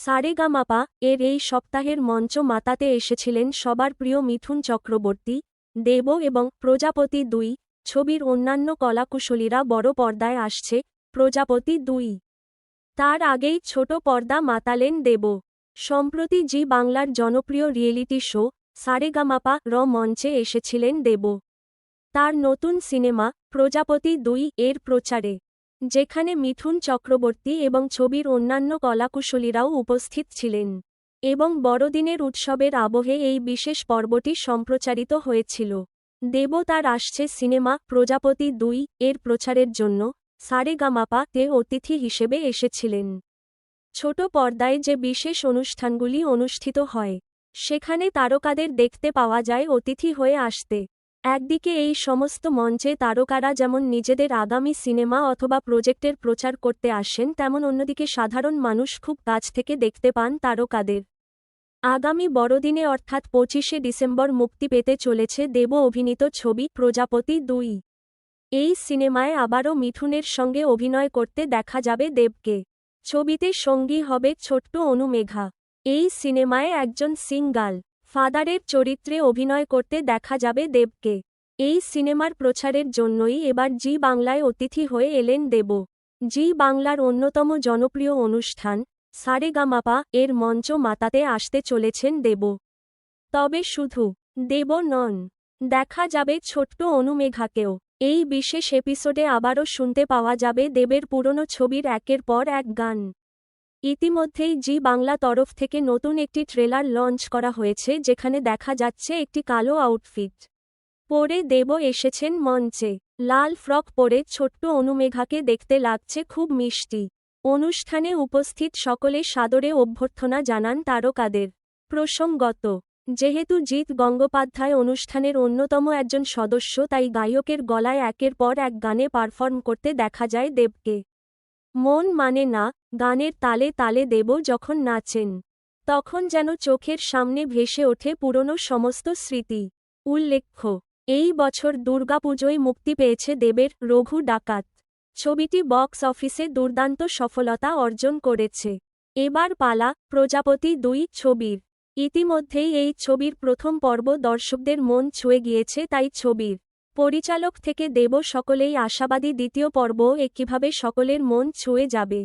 সারেগামাপা, এর এই সপ্তাহের মঞ্চ মাতাতে এসেছিলেন সবার প্রিয় মিথুন চক্রবর্তী, দেব এবং প্রজাপতি দুই, ছবির অন্যান্য কলাকুশলীরা বড় পর্দায় আসছে, প্রজাপতি দুই। তার আগেই ছোট পর্দা মাতালেন দেব। সম্প্রতি জি বাংলার জনপ্রিয় রিয়েলিটি শো, সারেগামাপা র মঞ্চে এসেছিলেন দেব। তার নতুন সিনেমা, প্রজাপতি দুই, এর প্রচারে যেখানে মিথুন চক্রবর্তী এবং ছবির অন্যান্য কলাকুশলীরাও উপস্থিত ছিলেন এবং বড়দিনের উৎসবের আবহে এই বিশেষ পর্বটি সম্প্রচারিত হয়েছিল। দেব তার আসছে সিনেমা প্রজাপতি দুই এর প্রচারের জন্য সারেগামাপা তে অতিথি হিসেবে এসেছিলেন। ছোট পর্দায় যে বিশেষ অনুষ্ঠানগুলি অনুষ্ঠিত হয়, সেখানে তারকাদের দেখতে পাওয়া যায় অতিথি হয়ে আসতে। একদিকে এই সমস্ত মঞ্চে তারকারা যেমন নিজেদের আগামী সিনেমা অথবা প্রজেক্টের প্রচার করতে আসেন, তেমন অন্যদিকে সাধারণ মানুষ খুব কাছ থেকে দেখতে পান তারকাদের। আগামী বড়দিনে অর্থাৎ পঁচিশে ডিসেম্বর মুক্তি পেতে চলেছে দেব অভিনীত ছবি প্রজাপতি দুই। এই সিনেমায় আবারও মিথুনের সঙ্গে অভিনয় করতে দেখা যাবে দেবকে। ছবিতে সঙ্গী হবে ছোট্ট অনুমেঘা। এই সিনেমায় একজন সিঙ্গাল। ফাদারের চরিত্রে অভিনয় করতে দেখা যাবে দেবকে। এই সিনেমার প্রচারের জন্যই এবার জি বাংলায় অতিথি হয়ে এলেন দেব। জি বাংলার অন্যতম জনপ্রিয় অনুষ্ঠান, সারেগামাপা, এর মঞ্চ মাতাতে আসতে চলেছেন দেব। তবে শুধু দেব নন, দেখা যাবে ছোট্ট অনুমেঘাকেও। এই বিশেষ এপিসোডে আবারও শুনতে পাওয়া যাবে দেবের পুরনো ছবির একের পর এক গান। ইতিমধ্যেই জি বাংলা তরফ থেকে নতুন একটি ট্রেলার লঞ্চ করা হয়েছে, যেখানে দেখা যাচ্ছে একটি কালো আউটফিট। পরে দেব এসেছেন মঞ্চে। লাল ফ্রক পরে ছোট্ট অনুমেঘাকে দেখতে লাগছে খুব মিষ্টি। অনুষ্ঠানে উপস্থিত সকলে সাদরে অভ্যর্থনা জানান তারকাদের। প্রসঙ্গত, যেহেতু জিৎ গঙ্গোপাধ্যায় অনুষ্ঠানের অন্যতম একজন সদস্য, তাই গায়কের গলায় একের পর এক গানে পারফর্ম করতে দেখা যায় দেবকে। মন মানে না, গানের তালে তালে দেব যখন নাচেন। তখন যেন চোখের সামনে ভেসে ওঠে পুরনো সমস্ত স্মৃতি। উল্লেখ্য, এই বছর দুর্গাপুজোয় মুক্তি পেয়েছে দেবের রঘু ডাকাত। ছবিটি বক্স অফিসে দুর্দান্ত সফলতা অর্জন করেছে। এবার পালা, প্রজাপতি দুই ছবির। ইতিমধ্যেই এই ছবির প্রথম পর্ব দর্শকদের মন ছুঁয়ে গিয়েছে তাই ছবির পরিচালক থেকে দেব সকলেই আশাবাদী দ্বিতীয় পর্ব এ একইভাবে সকলের মন ছুঁয়ে যাবে।